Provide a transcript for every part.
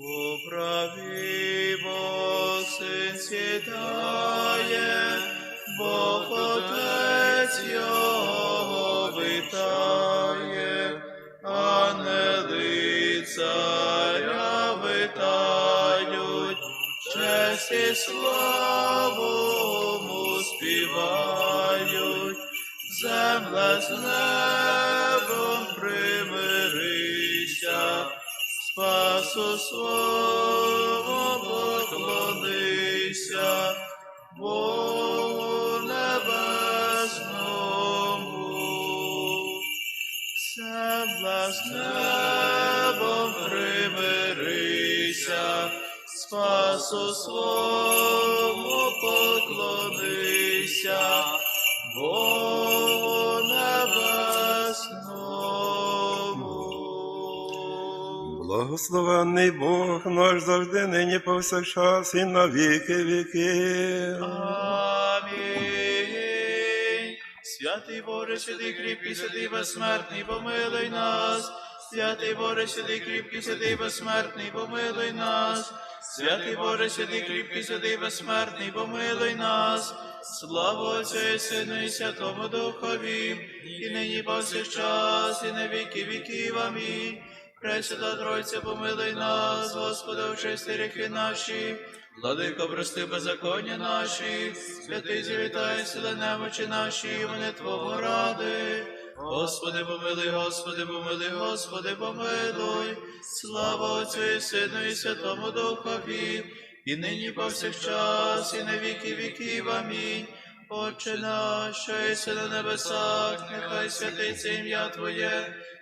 У син сідає, Бог Отець його витає, ангели царя витають, честь славу співають, земля з небом Свого поклонися, Богу небесному, з небом примирися, Спасу свому поклонися, Благословенний Бог наш завжди, нині повсякчас і на віки віки. Амінь. Святий Боже, святий кріпкий, святий безсмертний, помилуй нас. Святий Боже, святий кріпкий, святий безсмертний, помилуй нас. Святий Боже, святий кріпкий, святий безсмертний, помилуй нас. Слава Отцю і Сину і Святому Духові, і нині повсякчас, і на віки віків. Амінь. Пресвята Тройця, помилуй нас, Господи, очисти гріхи наші, Владико, прости беззаконня наші, святий завітай, сили немочі наші, імени Твого ради. Господи, помилуй, Господи, помилуй, Господи, помилуй. Слава Отцю і Сину і Святому Духові, і нині повсякчас, і на віки віків. Амінь. Отче наш, що єси небесах, нехай святиться ім'я Твоє,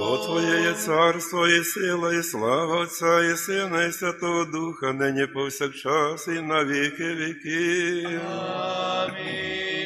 О Твоє є царство, і сила, і слава Отця, і Сина, і Святого Духа, нині повсякчас, і на віки віки. Амінь.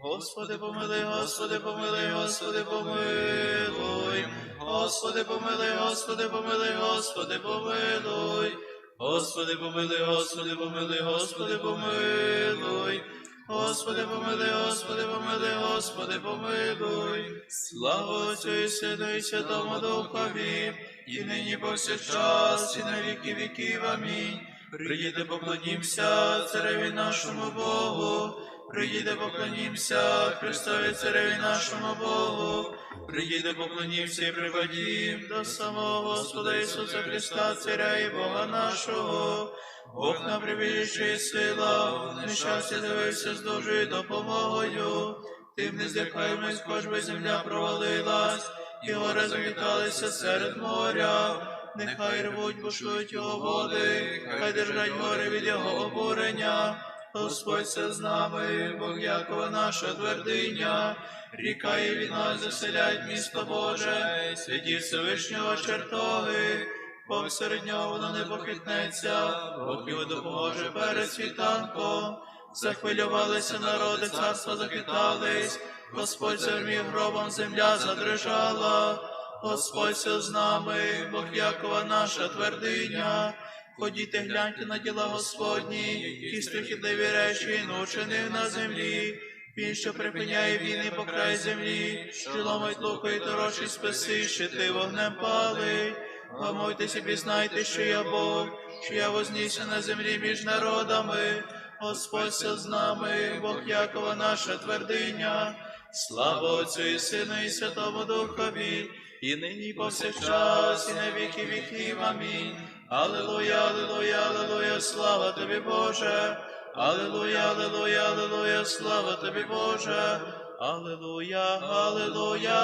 Господи, помилуй, Господи, помилуй, Господи, помилуй. Господи, помилуй, Господи, помилуй, Господи, помилуй. Господи, помилуй, Господи, помилуй, Господи, помилуй. Господи, помилуй, Господи, помилуй, Господи, помилуй. Слава Отцю і Сину і Святому Духові, і нині повсякчас, і на віки віків. Амінь. Приїде, поклонімся цареві нашому Богу. Приїде, поклонімся Христові цареві нашому Богу. Приїде, поклонімся і припадім до самого Господа Ісуса Христа, Царя і Бога нашого. Бог нам прибіжище і сила, в дивився з Божою допомогою. Тим не злякаємо, хоч би земля провалилась, і гори завіталися серед моря. Нехай рвуть, бушують його води, хай держать гори від його обурення. Господь все з нами, Бог Якова наша твердиня, ріка і від нас заселяють місто Боже, святі Всевишнього чертоги, Бог серед нього воно не похитнеться, Бог його допоможе перед світанком. Захвилювалися народи, царства захитались, Господь зермів гробом, земля задрижала. Господь все з нами, Бог Якова наша твердиня. Ходіте, гляньте на діла Господні, які страхітливі речі він учинив на землі. Він, що припиняє війни по край землі, що ломить луко і торочить списи, щити вогнем палить. Гамуйтеся, пізнайте, що я Бог, що я вознісся на землі між народами. Господь з нами, Бог Якова наша твердиня. Слава Отцю і Сину і Святому Духові, і нині повсякчас, і на віки віків. Амінь. Аллилуйя, аллилуйя, аллилуйя, слава тобі, Боже. Аллилуйя, аллилуйя, аллилуйя, слава тобі, Боже. Аллилуйя, аллилуйя,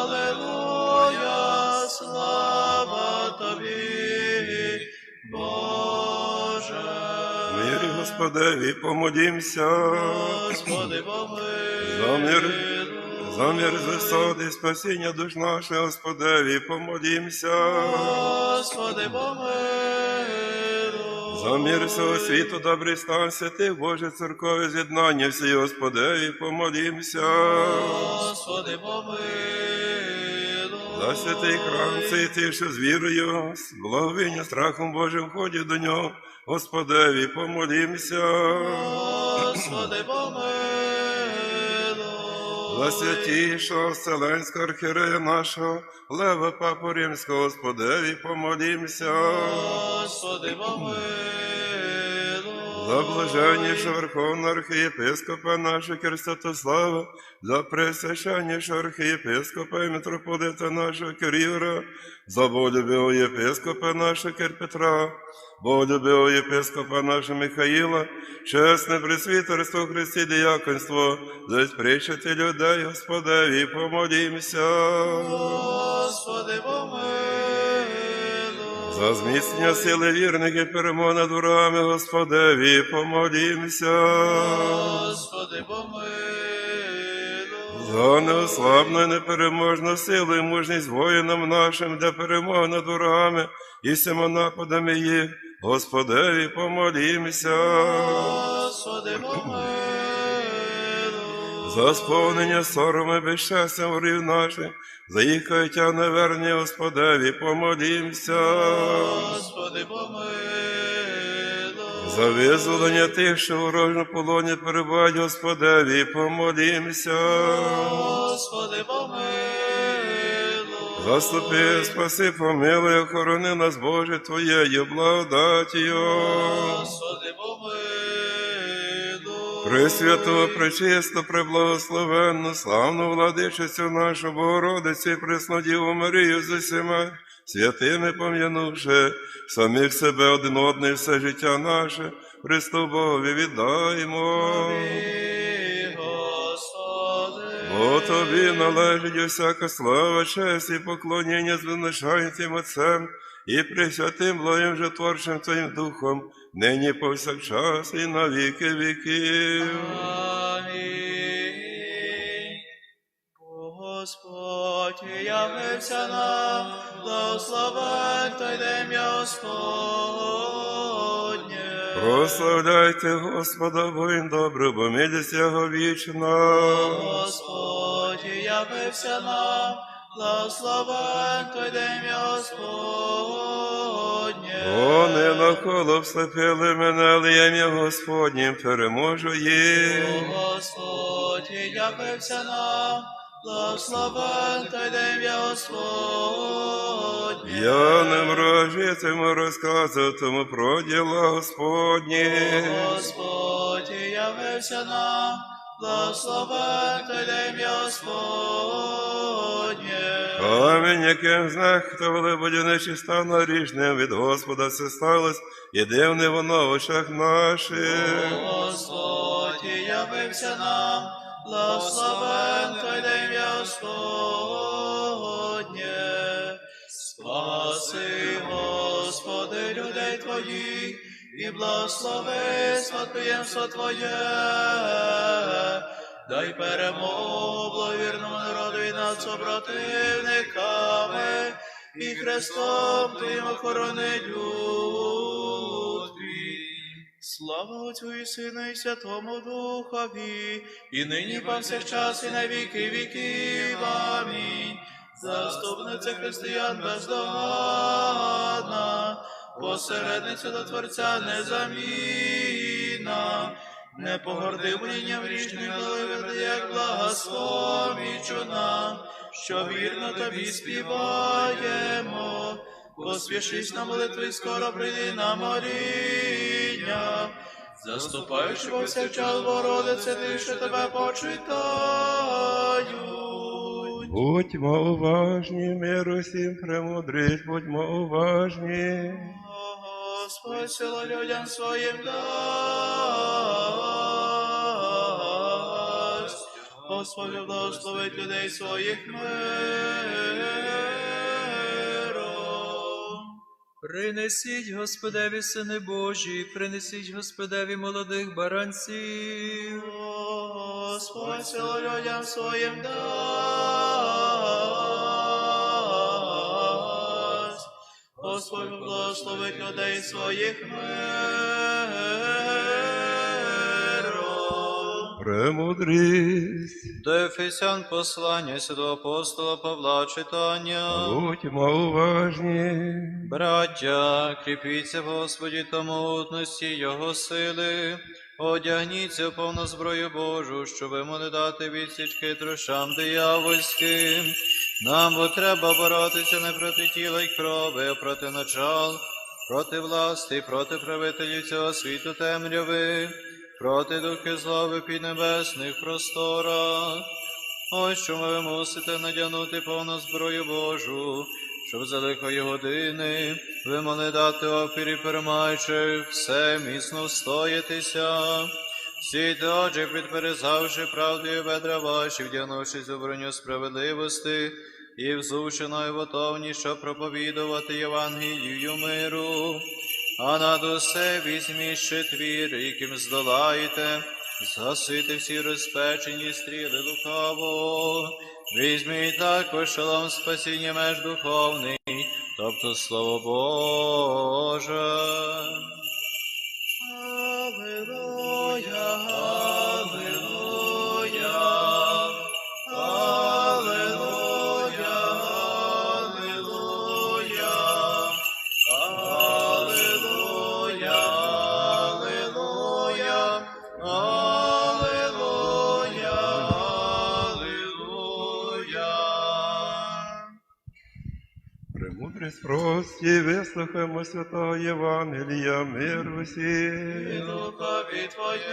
аллилуйя, слава тобі, Боже. Мирі Господеві помолімся. Господи, помилуй. За мир, за мир з висоти, спасіння душ наших, Господеві, помолімся. Господи, помилуй. За мир всього світу, добрий стан святих, Боже, церкові з'єднання всі, Господеві, помолімся. Господи, помилуй. За святий храм, цей ти, що з вірою, з благовіння, страхом Божим ходять до нього, Господеві, помолімся. Господи, помилуй. За святішого Вселенського архірея нашого, Лева Папу Римського, Господеві, помолімся. Господи, помилуй. За блаженнішого Верховного архієпископа нашого Кирстатослава, за пресвященнішого архієпископа і митрополита нашого Кирівра, за болюбивого єпископа нашого Кирпетра, болюбивого єпископа нашого Михаїла, чесне пресвітерство Христі діяконство, за спричати людей, Господеві, помолімся. Господи, помилуй. За зміцнення сили вірних і перемог над ворогами, Господеві, помолімся. Господи, помилуй. За неослабну і непереможну силу і мужність воїнам нашим, де перемога над ворогами і всіма нападами їх, Господеві, помолімся. Господи, помилуй. За сповнення сорому і безщастя ворів наших, за їх каяття неверні, Господеві, помолімся. Господи, помилуй. За визволення тих, що в ворожому полоні перебувають, Господеві, помолімся. Господи, помилуй. Заступи, спаси, помилуй, охорони нас, Боже, Твоєю благодатію. Господи, помилуй. Пресвяту, пречисто, преблагословенну, славну владичицю нашу Богородицю Преснодіву Марію з усіма святими пом'янувши самих себе один одне і все життя наше, Христу Богові віддаємо. Бо тобі належить усяка слава, честь і поклоніння звиношають Тим Отцем і присвятим благим же творчим Твоїм Духом, нині повсякчас і на віки віків. Амінь. Господь явився нам, благословен той день Господнє. Прославляйте Господа, бо він добрий, бо милість Його вічна. Господь явився нам, благословен той день Господнє. Вони навколо вслепили мене, але я ім'я Господнім переможу їх. Господь явився нам, благословен той день Господнє. Я не мрожитиму розказуватиму про діла Господні. Господь явився нам, день Господнє. Камінь, яким знехтували будівничі став наріжним від Господа це сталось, і дивне воно в очах наших. Господь явився нам, день Господнє. Спаси, Господи, людей Твоїх, і благослови спадкоємство Твоє. Дай перемогу благовірному народу і над супротивниками, і Христом Твоїм охорони люд. Слава Отцю і Сину і Святому Духові, і нині повсякчас і на віки віків. Амінь. Заступниця християн бездоганна, посередниця до Творця незамінна, не погорди молінням річним, коли веде, як благословічу нам, що вірно тобі співаємо. Поспішись на молитви, скоро прийди на моління. Заступаючи повсякчас, Богородице, ти, що тебе почитаємо. Будьмо уважні, миру всім премудрість, будьмо уважні. Господь сила людям своїм дасть. Господь благословить людей своїх миром. Принесіть Господеві сини Божі, принесіть Господеві молодих баранців. Господь сила людям своїм дасть. Господь благословить людей своїх миром. Премудрість, До Ефесян послання святого апостола Павла читання. будьмо уважні. Браття, кріпіться в Господі та могутності Його сили, одягніться в повну зброю Божу, щоби могли дати відсіч хитрощам диявольським. Нам бо треба боротися не проти тіла й крови, а проти начал, проти власти, проти правителів цього світу темряви, проти духи злови під небесних просторах. Ось чому ви мусите надягнути повну зброю Божу, щоб за лихої години ви могли дати опірі перемаючи все міцно встоятися. Отже, підперезавши правдою бедра ваші, вдягнувшись у броню справедливості, і взувши готовність, щоб проповідувати Євангелію миру. А над усе візьміть щитвір, яким здолаєте, згасити всі розпечені стріли лукаво. Візьміть також шалом спасіння меж духовний, тобто Слово Боже. Прості, вислухаємо святого Євангелія, мир І усім. духові Твоєму.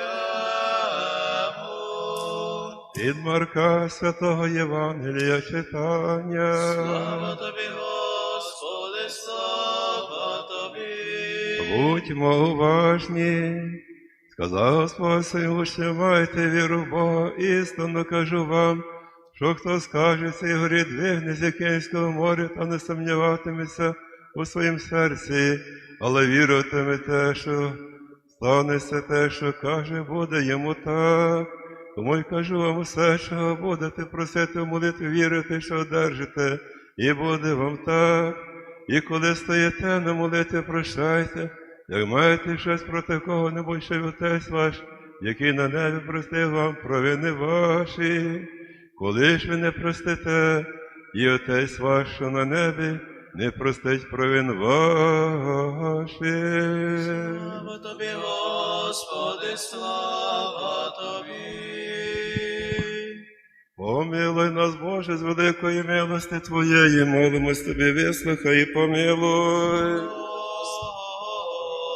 Від Марка святого Євангелія читання. Слава тобі, Господи, слава тобі. Будьмо уважні. Сказав Господь своїм учням, майте віру в Бога, істинно кажу вам, що хто скаже цій горі двигне з Якинського моря, та не сумніватиметься у своїм серці, але віритиме що станеться те, що каже, буде йому так. Тому й кажу вам усе, чого будете просити в молитві, вірити, що одержите, і буде вам так. І коли стоїте на молитві, прощайте, як маєте щось проти кого-небудь, що отець ваш, який на небі простив вам провини ваші. Коли ж ви не простите, і отець ваш, що на небі, не простить провин ваших. Слава тобі, Господи, слава тобі. Помилуй нас, Боже, з великої милости Твоєї, молимось Тобі, вислухай і помилуй.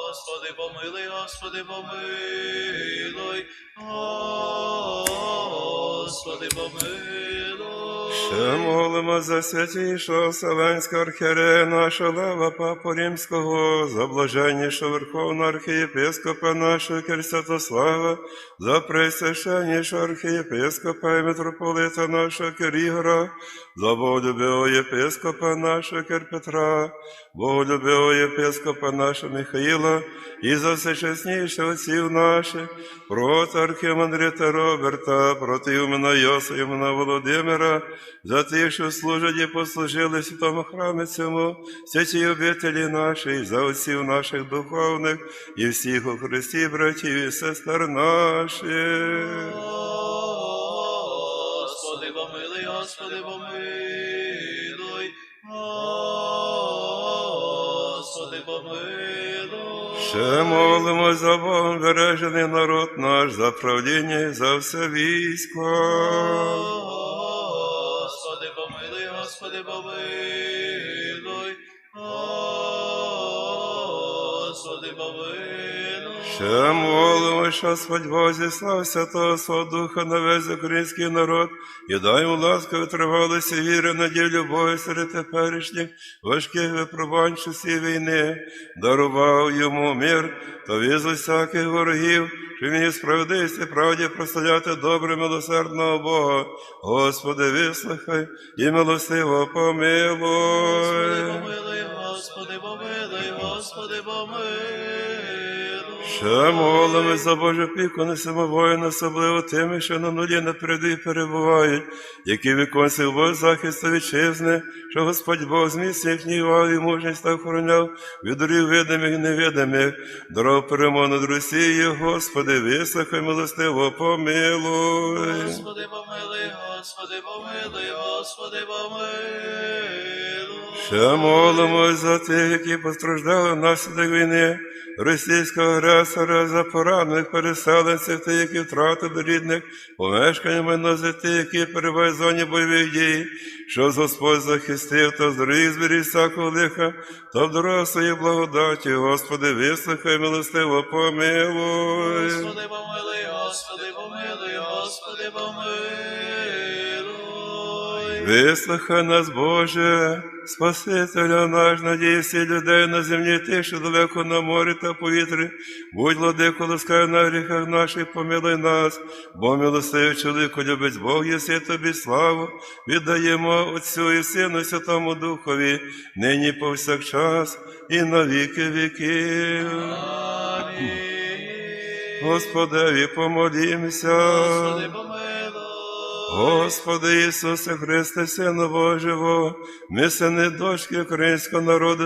Господи, помилуй, Господи, помилуй. Ще молимо за святішого Вселенського архієрея нашого Лева Папу Римського, за блаженнішого Верховного архієпископа нашого Кир Святослава, за пресвященнішого архієпископа і митрополита нашого Кирігора, за боголюбивого єпископа нашого Кир Петра, боголюбивого єпископа нашого Михаїла, і за всечесніше отців наших, проти архімандрита Роберта, проти Юмена Йоса, Юмена Володимира, за тих, що служать і послужили святому храмі цьому, святій обителі нашій, за отців наших духовних і всіх у Христі, братів і сестер наших. Господи, помилуй, Господи, помилуй. Господи, помилуй. Ще молимо за Богом бережений народ наш, за правління і за все військо. Помилуй, Господи, помилуй. Господи, помилуй. Ще молимо, що Господь Бог зіслав Святого Свого Духа на весь український народ, і дай йому ласку витривалися віри, надії, любові серед теперішніх важких випробувань часів війни, дарував йому мир та віз усяких ворогів, що мені справедливість і правді прославляти добре милосердного Бога. Господи, вислухай і милостиво Господи, помилуй. помилуй, Господи, помилуй, Господи, помилуй. Ще молимо за Божу піку несемо воїн, особливо тими, що на нулі на передовій перебувають, які виконують Бог захисту вітчизни, що Господь Бог зміст їхній вал і мужність та охороняв від дорів видимих і невидимих, дорог перемог над Росією, Господи, вислухай милостиво, помилуй. Господи, помилуй, Господи, помилуй, Господи, помилуй. Ще молимось за тих, які постраждали внаслідок війни, російського агресора, за поранених переселенців, тих, які втратили рідних, помешканнями на ті, які перебувають в зоні бойових дій, що Господь захистив та зріг зберіг всякого лиха, та в дорогу своїй благодаті, Господи, вислухай, милостиво, помилуй. Господи, помилуй, Господи, помилуй, Господи, помилуй. Вислухай нас, Боже, Спасителя наш, надій всіх людей на землі, тих, що далеко на морі та повітрі. Будь владико, ласкай на гріхах наших, помилуй нас, бо милостивий чоловіку любить Бог, єси тобі славу, віддаємо Отцю і Сину, Святому Духові, нині повсякчас і на віки віків. Господеві помолімся. Господи, помилуй. Господи Ісусе Христе, Сину Божого, ми сини дочки українського народу,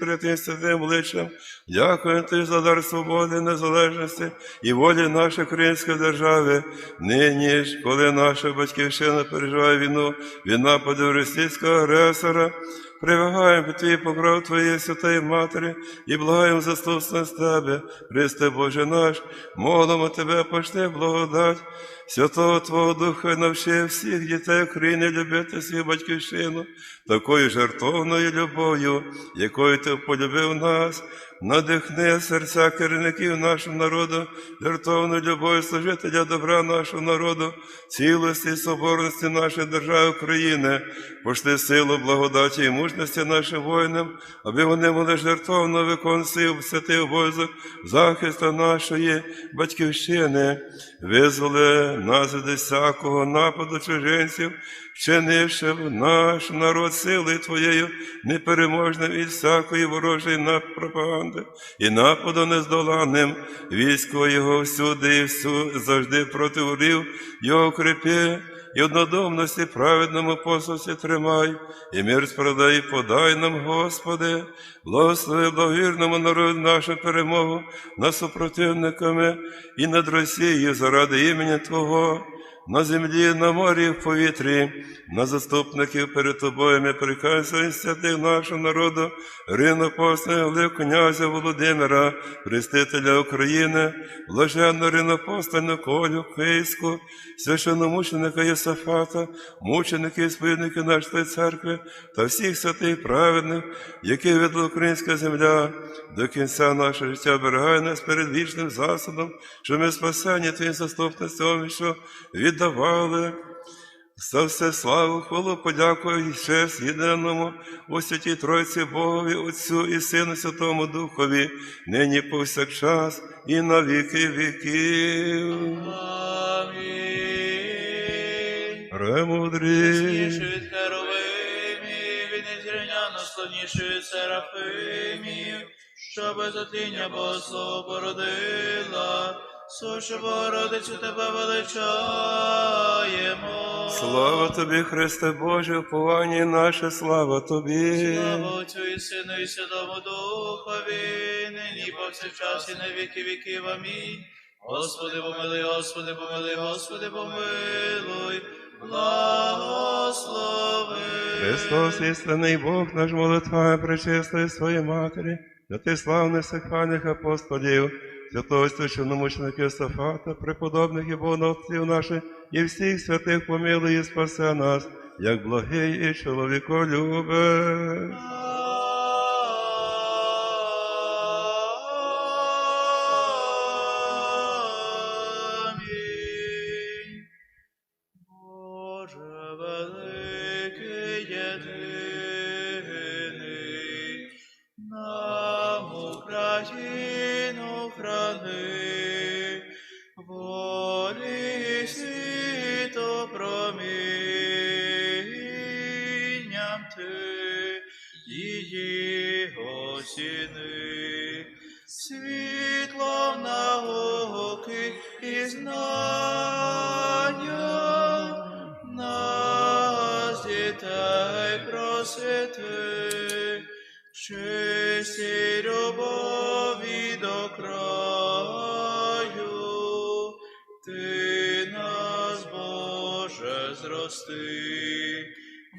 перед Тим святим личем, дякуємо Тобі за дар свободи, незалежності і волі нашої української держави. Нині ж, коли наша батьківщина переживає війну від нападів російського агресора, Привагаємо під Твій покров Твоєї святої Матері і благаємо заступство з Тебе, Христе Боже наш, молимо Тебе, пошли благодать, Святого Твого Духа навчи всіх дітей України любити свою батьківщину, такою жертовною любов'ю, якою Ти полюбив нас, надихни серця керівників нашого народу, жертовною любов'ю служителя добра нашого народу, цілості і соборності нашої держави України, пошли силу, благодаті і мужності нашим воїнам, аби вони могли жертовно виконувати святий обов'язок захисту нашої батьківщини, визволи нас всякого нападу чужинців, вчинивши в наш народ сили Твоєю непереможним від всякої ворожої пропаганди, і нападу нездоланим, військо його всюди і всю завжди проти ворів, його укріпи, і однодомності праведному посусі тримай, і мир справдай подай нам, Господи, благослови благовірному народу нашу перемогу над супротивниками і над Росією заради імені Твого. На землі, на морі, в повітрі, на заступників перед тобою ми прикаємо святих нашого народу, Рину Апостолів, князя Володимира, Хрестителя України, блаженну ринопостольну Колю Київську, священномученика Єсафата, мученики і сповідники нашої церкви та всіх святих праведних, які ведла українська земля, до кінця нашого життя берегай нас перед вічним засудом, що ми спасені Твоїм заступництвом, що віддавали. За все славу, хвалу, подяку і честь єдиному у святій Тройці Богові, Отцю і Сину Святому Духові, нині повсякчас і на віки віків. Амінь. Премудрі. Від херовимів, від незрівняно славніший від серафимів, що без отління породила, сушу Богородицю тебе величаємо. Слава тобі, Христе Боже, уповання наше, слава тобі. Слава Отцю і Сину і Святому Духові, нині повсякчас і на віки віків. Амінь. Господи, помилуй, Господи, помилуй, Господи, помилуй, благослови. Христос, істинний Бог, наш молитва причистої своєї матері, для ти славних сихвальних апостолів, святого священномученика Сафата, преподобних і богоносців наших, і всіх святих помилуй і спасе нас, як благий і чоловіколюбе. Дітей просити, честі любові до краю, ти нас, Боже, зрости,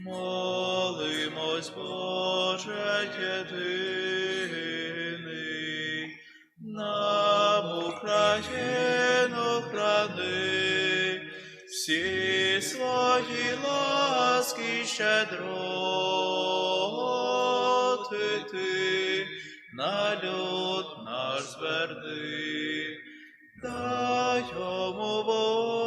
молимось, Боже, єдиний, свої ласки щедроти ти на люд наш зверни, дай йому Бог